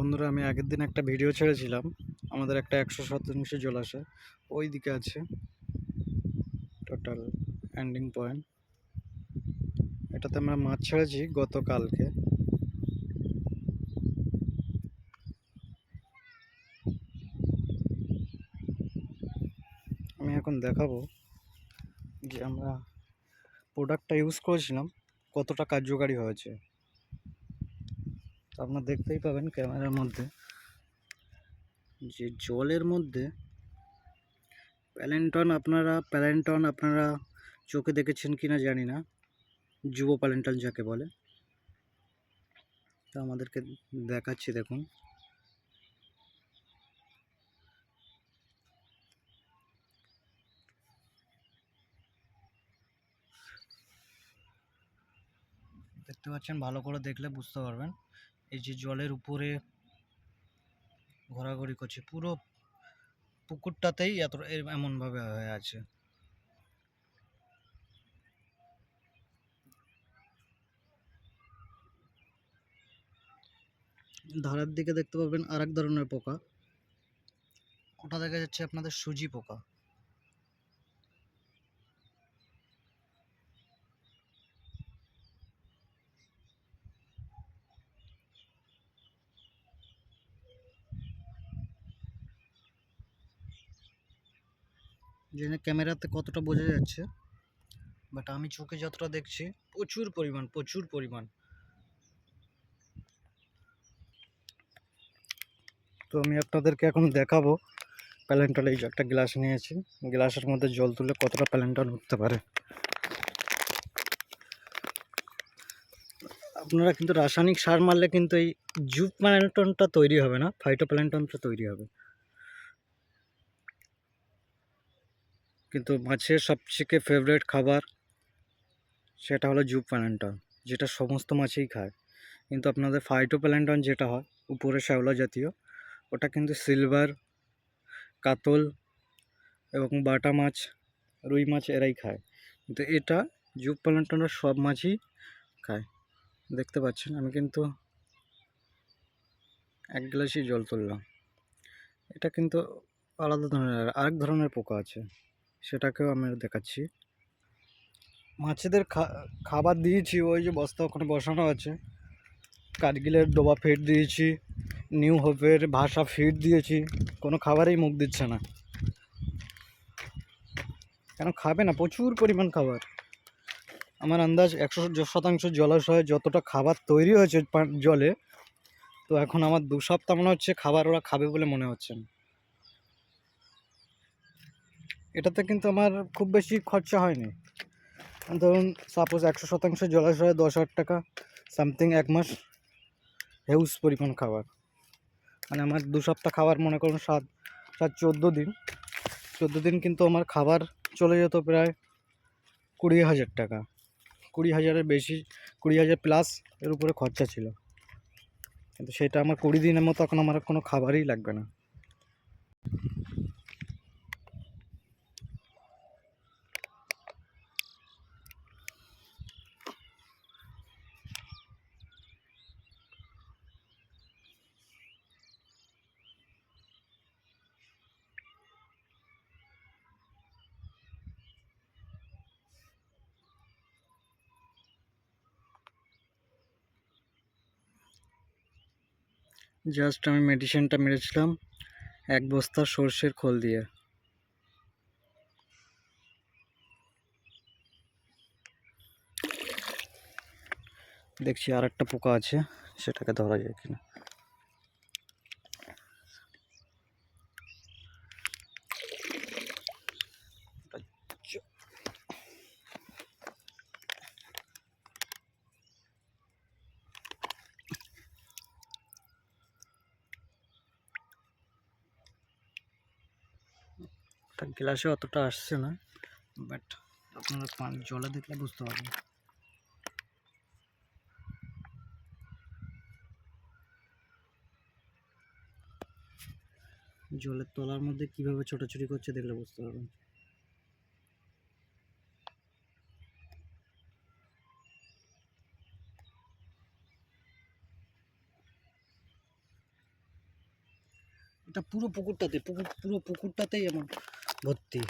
বন্ধুরা, আমি আগের দিন একটা ভিডিও ছেড়েছিলাম। আমাদের একটা একশো শতাংশ জলাশয় ওই দিকে আছে। টোটাল এন্ডিং পয়েন্ট এটাতে আমরা মাছ ছেড়েছি গতকালকে। আমি এখন দেখাবো যে আমরা প্রোডাক্টটা ইউজ করেছিলাম, কতটা কার্যকারী হয়েছে। আপনারা দেখতেই পাবেন ক্যামেরার মধ্যে যে জলের মধ্যে প্যালেন্টন আপনারা প্যালেন্টন আপনারা চোখে দেখেছেন কিনা জানি না, যুব প্যালেন্টন যাকে বলে। তা আমাদেরকে দেখাচ্ছি, দেখুন। দেখতে পাচ্ছেন, ভালো করে দেখলে বুঝতে পারবেন। এই যে জলের উপরে ঘোরাঘুরি করছে, পুরো পুকুরটাতেই এত এমনভাবে হয়ে আছে। ধারের দিকে দেখতে পাবেন আর ধরনের পোকা। ওটা দেখা যাচ্ছে আপনাদের সুজি পোকা? জানি ক্যামেরাতে কতটা বোঝা যাচ্ছে। বাট আমি চোখে যতটা দেখছি, প্রচুর পরিমাণ প্রচুর পরিমাণ। তো আমি আপনাদেরকে এখন দেখাবো প্যালেন্টন এই যে একটা গ্লাস নিয়েছি। গ্লাসের মধ্যে জল তুলে কতটা প্যালেন্টন উঠতে পারে। আপনারা কিন্তু রাসায়নিক সার মারলে কিন্তু এই জুপ প্যালেন্টনটা তৈরি হবে না ফাইটো প্যালেন্টনটা তৈরি হবে। কিন্তু মাছের সবথেকে ফেভারিট খাবার সেটা হলো জুপ প্যালেন্টন, যেটা সমস্ত মাছেই খায়। কিন্তু আপনাদের ফাইটো প্যালেন্টন যেটা হয়, উপরে শ্যাওলা জাতীয়, ওটা কিন্তু সিলভার কাতল এবং বাটা মাছ, রুই মাছ এরাই খায়। কিন্তু এটা জুপ প্যালেন্টনের সব মাছই খায়। দেখতে পাচ্ছেন, আমি কিন্তু এক গ্লাসই জল তুললাম। এটা কিন্তু আলাদা ধরনের, আরেক ধরনের পোকা আছে। সেটাকেও আমি দেখাচ্ছি। মাছেদের খাবার দিয়েছি, ওই যে বস্তা ওখানে বসানো আছে। কাঠগিলের ডোবা ফিড দিয়েছি নিউ হোপের ভাষা ফিড দিয়েছি, কোনো খাবারেই মুখ দিচ্ছে না। কেন খাবে না? প্রচুর পরিমাণ খাবার। আমার আন্দাজ একশো শতাংশ জলাশয়ে যতটা খাবার তৈরি হয়েছে জলে, তো এখন আমার দু সপ্তাহ মনে হচ্ছে খাবার ওরা খাবে বলে মনে হচ্ছে না। এটাতে কিন্তু আমার খুব বেশি খরচা হয়নি। ধরুন সাপোজ একশো শতাংশ জলাশয়ে দশ হাজার টাকা সামথিং এক মাস হেউজ পরিমাণ খাবার। মানে আমার দু সপ্তাহ খাবার মনে করুন, সাত সাত, চোদ্দ দিন। চোদ্দ দিন কিন্তু আমার খাবার চলে যেত প্রায় কুড়ি হাজার টাকা। কুড়ি হাজারের বেশি, কুড়ি হাজার প্লাস এর উপরে খরচা ছিল। কিন্তু সেটা আমার কুড়ি দিনের মতো এখন আমার কোনো খাবারই লাগবে না। জাস্ট আমি মেডিসিনটা মেরেছিলাম, এক বস্তা সর্ষের খোল দিয়ে। দেখছি আর একটা পোকা আছে, সেটাকে ধরা যায় কিনা। ওটা গ্লাসে অতটা আসছে না বাট আপনারা পানি, জলে দেখলে বুঝতে পারবেন। জলের তলার মধ্যে কীভাবে ছোটাছুটি করছে দেখলে বুঝতে পারবেন। এটা পুরো পুকুরটাতে, পুকুর, পুরো পুকুরটাতেই আমার ভর্তি।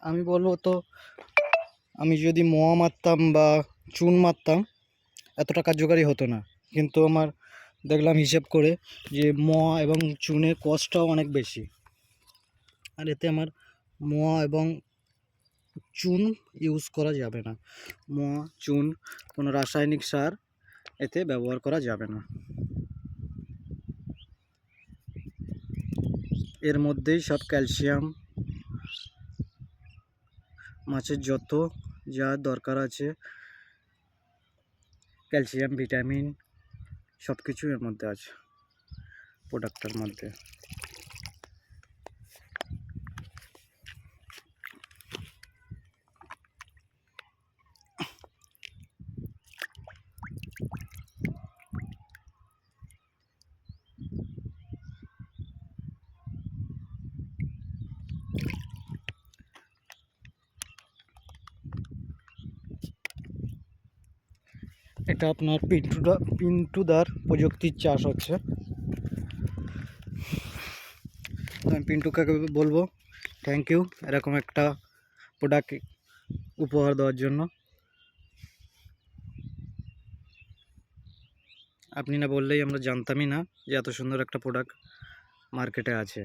আমি বলব তো, আমি যদি মোয়া মারতাম বা চুন মারতাম, এতটা কার্যকারী হতো না। কিন্তু আমার দেখলাম হিসেব করে যে মোয়া এবং চুনের কস্টটাও অনেক বেশি। আর এতে আমার মোয়া এবং চুন ইউজ করা যাবে না। মোয়া চুন, কোনো রাসায়নিক সার এতে ব্যবহার করা যাবে না। এর মধ্যেই সব ক্যালসিয়াম মাছের যত যা দরকার আছে ক্যালসিয়াম ভিটামিন সব কিছু এর মধ্যে আছে প্রোডাক্টটার মধ্যে। এটা আপনার পিন্টুদা, পিন্টুদার প্রযুক্তির চাষ হচ্ছে। আমি পিন্টু কাকে বলব থ্যাংক ইউ এরকম একটা প্রোডাক্ট উপহার দেওয়ার জন্য। আপনি না বললেই আমরা জানতামই না যে এত সুন্দর একটা প্রোডাক্ট মার্কেটে আছে।